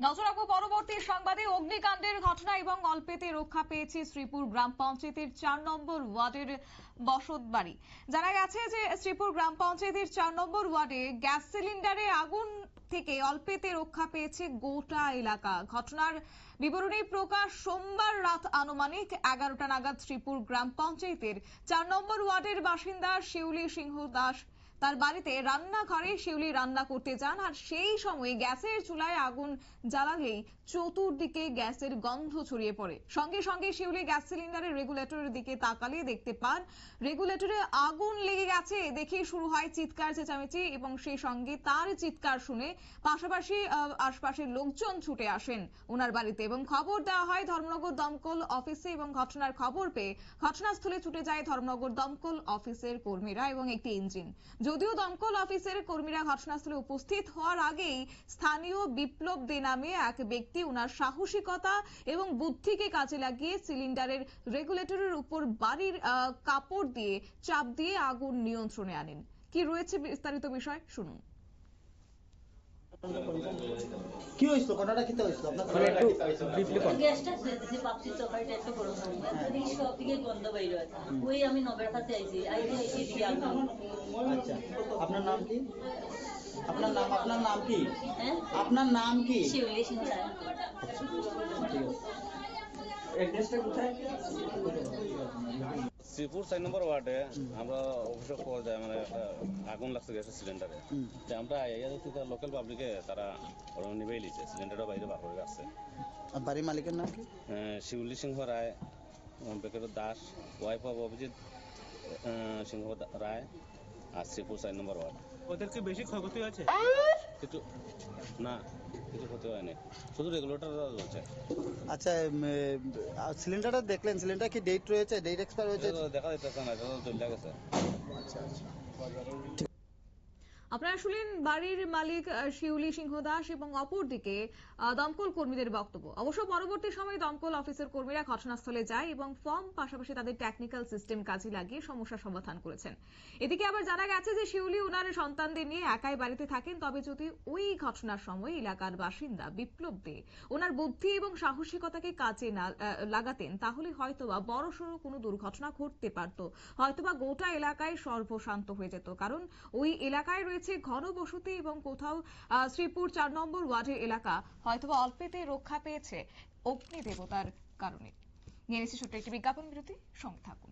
নজর রাখব পরবর্তী সংবাদে। অগ্নিকাণ্ডের ঘটনা এবং অল্পেতে রক্ষা পেয়েছে শ্রীপুর গ্রাম পঞ্চায়েতের চার নম্বর ওয়ার্ডের বসত বাড়ি জানা গেছে যে শ্রীপুর গ্রাম পঞ্চায়েতের চার নম্বর ওয়ার্ডে গ্যাস সিলিন্ডারে আগুন থেকে অল্পেতে রক্ষা পেয়েছে গোটা এলাকা। ঘটনার বিবরণী প্রকাশ সোমবার রাত আনুমানিক এগারোটা নাগাদ শ্রীপুর গ্রাম পঞ্চায়েতের চার নম্বর ওয়ার্ডের বাসিন্দা শিউলি সিংহ দাস তার বাড়িতে রান্নাঘরে শিউলি রান্না করতে যান, আর সেই সময় গ্যাসের চুলায় আগুন জ্বালালেই চতুর্দিকে গ্যাসের গন্ধ ছড়িয়ে পড়ে। সঙ্গে সঙ্গে শিউলি গ্যাস সিলিন্ডারের রেগুলেটরের দিকে তাকালে দেখতে পান, রেগুলেটরে আগুন লেগে গেছে দেখে শুরু হয় চিৎকার, চেঁচামেচি এবং সেই সঙ্গে তার চিৎকার শুনে পাশাপাশি আশপাশের লোকজন ছুটে আসেন ওনার বাড়িতে এবং খবর দেওয়া হয় ধর্মনগর দমকল অফিসে এবং ঘটনার খবর পেয়ে ঘটনাস্থলে ছুটে যায় ধর্মনগর দমকল অফিসের কর্মীরা এবং একটি ইঞ্জিন। যদিও দমকল অফিসের কর্মীরা ঘটনাস্থলে উপস্থিত হওয়ার আগেই স্থানীয় বিপ্লব দে নামে এক ব্যক্তি ওনার সাহসিকতা এবং বুদ্ধিকে কাজে লাগিয়ে সিলিন্ডারের রেগুলেটরের উপর বাড়ির কাপড় দিয়ে চাপ দিয়ে আগুন নিয়ন্ত্রণে আনেন। কি রয়েছে বিস্তারিত বিষয়? শুনুন। কি হয়েছিল? ঘটনাটা কি হয়েছিল? আপনার মানে একটু ব্রিফলি কর গ্যাসটা দিতেছি ভাবছি তরকারিটা একটু হবে এদিকে সব দিকে গন্ধ বাইর হয়। ওই আমি নবের কাছে আইছি। আইতে এসে দিকে আচ্ছা। আপনার নাম কি? আপনার নাম আপনার নাম কি? হ্যাঁ? আপনার নাম কি? শিউলি সিং রায় অ্যাড্রেসটা কোথায়? শ্রীপুর চার নম্বর ওয়ার্ডে আমরা অভিযোগ পাওয়া যায় মানে একটা আগুন লাগছে গ্যাসের সিলিন্ডারে। যে আমরা লোকাল পাবলিকে তারা ওরা নিবেই লিছে সিলিন্ডারটা বাইরে বার করে আর বাড়ির মালিকের নাম কি? শিউলি সিংহ রায় বেকের Das wife of Abhijit ah, Singha Roy আর শ্রীপুর চার নম্বর ওয়ার্ড। ওদের কি বেশি ক্ষয়ক্ষতি আছে কিছু না কিছু ক্ষতি হয়নি। শুধু রেগুলেটর চলছে আচ্ছা সিলিন্ডারটা দেখলেন? সিলিন্ডার কি ডেট রয়েছে? ডেট এক্সপায়ার হয়েছে? দেখা যেতেছে না চলে গেছে। আচ্ছা আচ্ছা। আপনারা শুনলেন বাড়ির মালিক শিউলি সিংহ দাস এবং অপরদিকে দমকল কর্মীদের বক্তব্য। অবশ্য পরবর্তী সময়ে দমকল অফিসের কর্মীরা ঘটনাস্থলে যায় এবং ফর্ম পাশাপাশি তাদের টেকনিক্যাল সিস্টেম কাজে লাগিয়ে সমস্যা সমাধান করেছেন। এদিকে আবার জানা গেছে যে শিউলি ওনার সন্তানদের নিয়ে একাই বাড়িতে থাকেন, তবে যদি ওই ঘটনার সময় এলাকার বাসিন্দা বিপ্লব দে ওনার বুদ্ধি এবং সাহসিকতাকে কাজে না লাগাতেন, তাহলে হয়তোবা বড়সড় কোনো দুর্ঘটনা ঘটতে পারত। হয়তোবা গোটা এলাকায় সর্বশান্ত হয়ে যেত, কারণ ওই এলাকায় রয়েছে ঘনবসতি এবং কোথাও শ্রীপুর চার নম্বর ওয়ার্ডের এলাকা। হয়তোবা অল্পেতে রক্ষা পেয়েছে অগ্নি দেবতার কারণে। নিয়ে নিচ্ছি ছোট্ট একটি বিজ্ঞাপন বিরতি, সঙ্গে থাকুন।